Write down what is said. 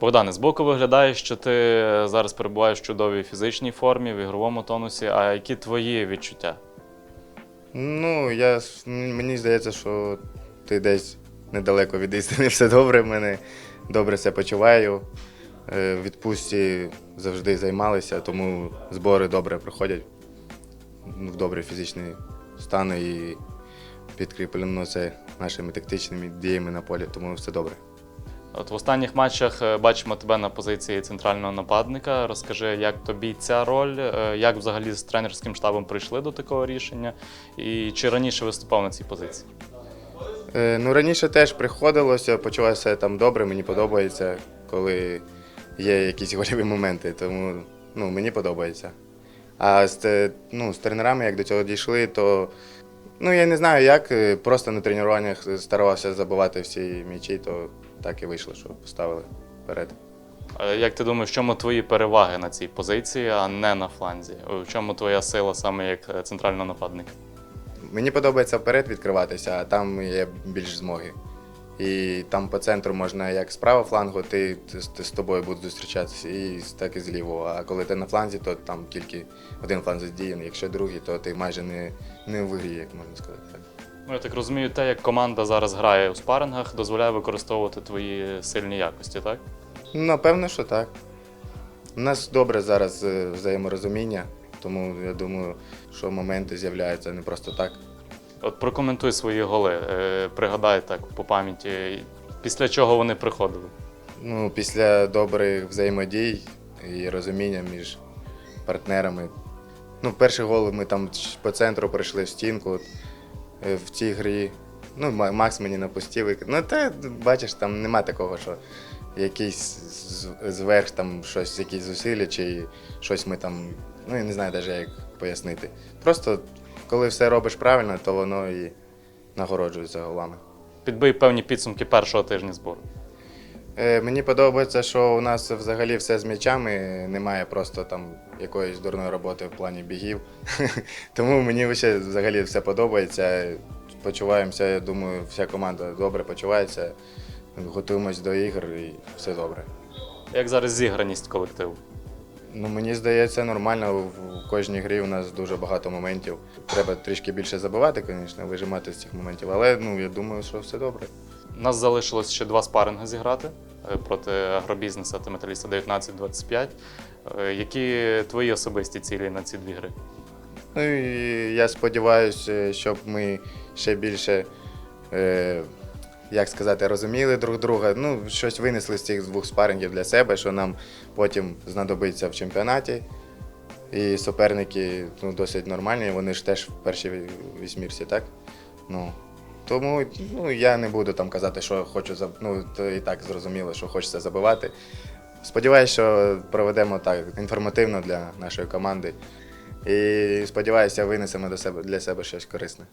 Богдане, збоку виглядає, що ти зараз перебуваєш в чудовій фізичній формі, в ігровому тонусі. А які твої відчуття? Ну, я, мені здається, що ти десь недалеко від істини, все добре в мене. Добре себе почуваю. Е, відпустці завжди займалися, тому збори добре проходять. В добрий фізичний стан і підкріплено це нашими тактичними діями на полі, тому все добре. От в останніх матчах е, бачимо тебе на позиції центрального нападника. Розкажи, як тобі ця роль, е, як взагалі з тренерським штабом прийшли до такого рішення, і чи раніше виступав на цій позиції? Е, Ну, раніше теж приходилося, почувався там добре, мені подобається, коли є якісь гольові моменти, тому ну, мені подобається. А з, ну, з тренерами, як до цього дійшли, то ну, я не знаю як, е, просто на тренуваннях старався забивати всі м'ячі, то так і вийшло, що поставили вперед. Як ти думаєш, в чому твої переваги на цій позиції, а не на фланзі? В чому твоя сила саме як е, центрального нападника? Мені подобається вперед відкриватися, а там є більш змоги. І там по центру можна як з правого флангу, ти, ти, з тобою будуть зустрічатися, і так і з лівого. А коли ти на фланзі, то там тільки один фланг задіяний. Якщо другий, то ти майже не, не в як можна сказати. Так. Ну, я так розумію, те, як команда зараз грає у спарингах, дозволяє використовувати твої сильні якості, так? Напевно, що так. У нас добре зараз е, взаєморозуміння, тому я думаю, що моменти з'являються не просто так. От прокоментуй свої голи, е, пригадай так по пам'яті, після чого вони приходили. Ну, після добрих взаємодій і розуміння між партнерами. Ну, перший гол ми там по центру прийшли в стінку е, в цій грі. Ну, Макс мені напустив. Ну, та бачиш, там нема такого, що якийсь зверх там щось, якісь зусилля, чи щось ми там. Ну, я не знаю навіть, як пояснити. Просто коли все робиш правильно, то воно і нагороджується голами. Підбий певні підсумки першого тижня збору. Е, Мені подобається, що у нас взагалі все з м'ячами, немає просто там якоїсь дурної роботи в плані бігів. Тому мені ще взагалі все подобається. Почуваємося, я думаю, вся команда добре почувається. Готуємось до ігор і все добре. Як зараз зіграність колективу? Ну, мені здається, нормально. В кожній грі у нас дуже багато моментів. Треба трішки більше забивати, звісно, вижимати з цих моментів. Але ну, я думаю, що все добре. У нас залишилось ще два спаринги зіграти е, проти агробізнеса та металіста 19-25. Е, Які твої особисті цілі на ці дві гри? Ну і я сподіваюся, щоб ми ще більше, е, як сказати, розуміли друг друга. Ну, щось винесли з цих двох спарингів для себе, що нам потім знадобиться в чемпіонаті. І суперники ну, досить нормальні, вони ж теж в першій вісьмірці, так? Ну, тому ну, я не буду там казати, що хочу заб... ну, то і так зрозуміло, що хочеться забивати. Сподіваюся, що проведемо так інформативно для нашої команди. І сподіваюся, винесемо до себе для себе щось корисне.